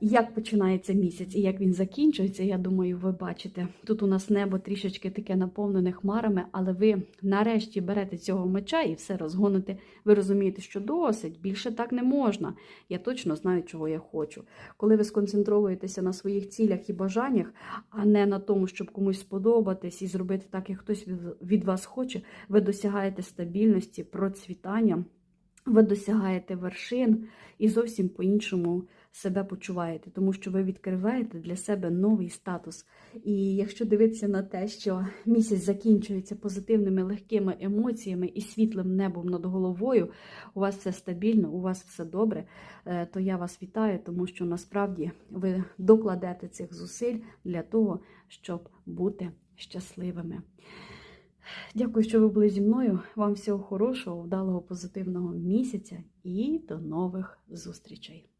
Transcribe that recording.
Як починається місяць і як він закінчується, я думаю, ви бачите. Тут у нас небо трішечки таке наповнене хмарами, але ви нарешті берете цього меча і все розгоните. Ви розумієте, що досить, більше так не можна. Я точно знаю, чого я хочу. Коли ви сконцентруєтеся на своїх цілях і бажаннях, а не на тому, щоб комусь сподобатись і зробити так, як хтось від вас хоче, ви досягаєте стабільності, процвітання, ви досягаєте вершин і зовсім по-іншому себе почуваєте, тому що ви відкриваєте для себе новий статус. І якщо дивитися на те, що місяць закінчується позитивними легкими емоціями і світлим небом над головою, у вас все стабільно, у вас все добре, е, то я вас вітаю, тому що насправді ви докладете цих зусиль для того, щоб бути щасливими. Дякую, що ви були зі мною. Вам всього хорошого, вдалого, позитивного місяця і до нових зустрічей!